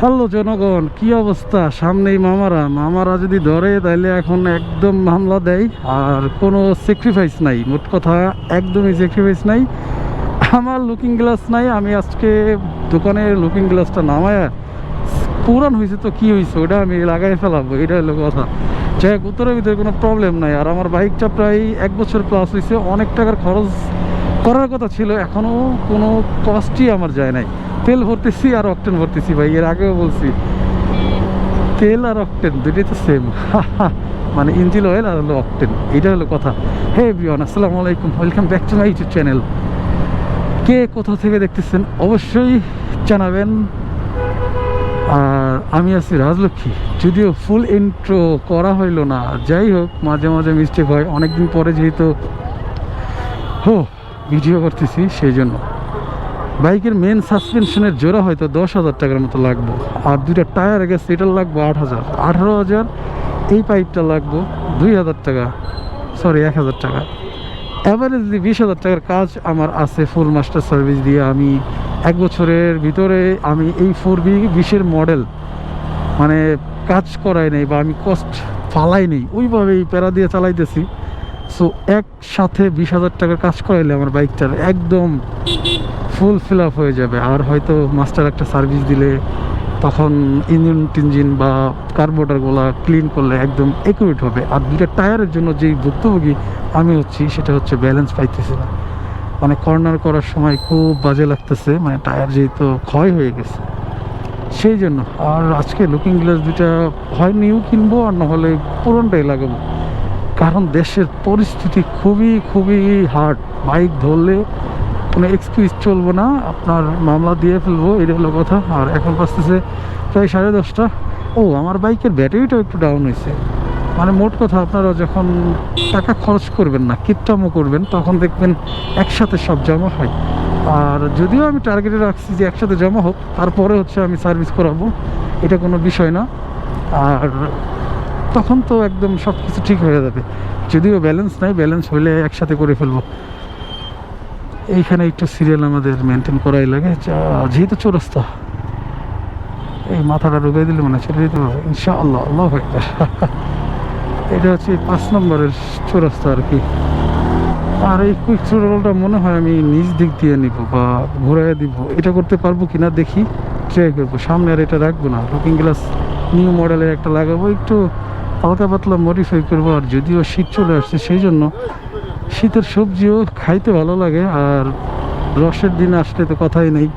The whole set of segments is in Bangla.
হ্যালো জনগণ, কি অবস্থা? সামনেই মামারা। মামারা যদি ধরে তাহলে এখন একদম হামলা দেয়। আর কোনো স্যাক্রিফাইস নাই। মোট কথা, একদমই স্যাক্রিফাইস নাই। আমার লুকিং গ্লাস নাই। আমি আজকে দোকানে লুকিং গ্লাসটা নামায়, পুরান হয়েছে তো কি হয়েছে ওটা আমি লাগাই ফেলাবো, এটা হলো কথা। যাই হোক, উত্তরের ভিতরে কোনো প্রবলেম নাই। আর আমার বাইকটা প্রায় এক বছর প্লাস হয়েছে অনেক টাকার খরচ করার কথা ছিল। এখনও কোনো কস্টই আমার যায় নাই। তেল ভরতেছি আর অকটেন ভরতেছি ভাই, এর আগেও বলছি। তেল আর অকটেন, দুটোই তো সেম মানে ইঞ্জিন অয়েল আর হলো অকটেন এটা হলো কথা। হে বিয়ন আসসালামু আলাইকুম welcome back to my YouTube channel কে কোথা থেকে দেখতেছেন, অবশ্যই জানাবেন। আর আমি আছি রাজলক্ষ্মী, যদিও ফুল ইন্ট্রো করা হইল না, যাই হোক, মাঝে মাঝে মিস্টেক হয়, অনেকদিন পরে যেহেতু, হো ভিডিও করতেছি, সেই জন্য। বাইকের মেন সাসপেনশনের জোড়া হয়তো দশ হাজার টাকার মতো লাগবে। আর দুইটা টায়ার গেছে এটা লাগবে আট হাজার। আঠারো হাজার, এই পাইপটা লাগবে দুই হাজার টাকা। সরি এক হাজার টাকা। অ্যাভারেজলি বিশ হাজার টাকার কাজ আমার আছে ফুল মাস্টার সার্ভিস দিয়ে আমি এক বছরের ভিতরে আমি এই ফোর বি বিশের মডেল মানে কাজ করাই নেই বা আমি কষ্ট ফালাই নেই, ওইভাবেই প্যারা দিয়ে চালাইতেছি। সো একসাথে বিশ হাজার টাকার কাজ করাইলে আমার বাইকটার একদম ফুল ফিল আপ হয়ে যাবে। আর হয়তো মাস্টার একটা সার্ভিস দিলে তখন ইঞ্জিন টিঞ্জিন বা কার্বোটারগুলো ক্লিন করলে একদম একুরেট হবে। আর দুইটা টায়ারের জন্য যেই ভুক্তভোগী, আমি হচ্ছি, সেটা হচ্ছে ব্যালেন্স পাইতেছি না। মানে কর্নার করার সময় খুব বাজে লাগতেছে মানে টায়ার যেহেতু ক্ষয় হয়ে গেছে। সেই জন্য, আর আজকে লুকিং গ্লাস দুইটা হয় নিউ কিনবো, আর নাহলে পুরনটাই লাগাবো। কারণ দেশের পরিস্থিতি খুবই খুবই হার্ড বাইক ধরলে কোনো এক্সকিউজ চলবো না, আপনার মামলা দিয়ে ফেলব এটা হলো কথা। আর এখন বাজতেছে প্রায় সাড়ে দশটা। ও, আমার বাইকের ব্যাটারিটাও একটু ডাউন হয়েছে। মানে মোট কথা, আপনারা যখন টাকা খরচ করবেন না কিপটামো করবেন, তখন দেখবেন একসাথে সব জমা হয়। আর যদিও আমি টার্গেটে রাখছি যে একসাথে জমা হোক, তারপরে হচ্ছে আমি সার্ভিস করাবো, এটা কোনো বিষয় না। আর তখন তো একদম সব কিছু ঠিক হয়ে যাবে। যদিও ব্যালেন্স নাই ব্যালেন্স হইলে একসাথে করে ফেলব। এইখানে একটু সিরিয়াল আমাদের মেনটেন করাই লাগে যেহেতু চৌরাস্তা, এই মাথাটা ঢুকাই দিলে মানে ছেড়ে দিতে পারব। ইনশাআল্লাহ, আল্লাহ এটা হচ্ছে পাঁচ নম্বরের চৌরাস্তা আর কি। আর এই কুইক রোলটা মনে হয় আমি নিজ দিক দিয়ে নিব বা ঘুরাই দিব। এটা করতে পারব কি না দেখি ট্রাই করব। সামনে আর এটা রাখব না। লুকিং গ্লাস নিউ মডেলের একটা লাগাবো, একটু হালকা পাতলা মডিফাই করব, আর যদিও শীত চলে আসছে, সেই জন্য শীতের সবজিও খাইতে ভালো লাগে, আর রসের দিন আসলে তো কথাই নেই।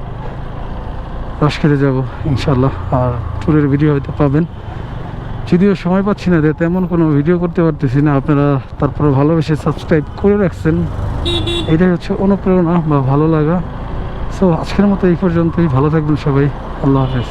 রস খেতে যাব ইনশাল্লাহ আর ট্যুরের ভিডিও হয়তো পাবেন। যদিও সময় পাচ্ছি না যে তেমন কোনো ভিডিও করতে পারতেছি না। আপনারা তারপরে ভালোবেসে সাবস্ক্রাইব করে রাখছেন। এটাই হচ্ছে অনুপ্রেরণা বা ভালো লাগা। সো আজকের মতো এই পর্যন্তই। ভালো থাকবেন সবাই। আল্লাহ হাফেজ।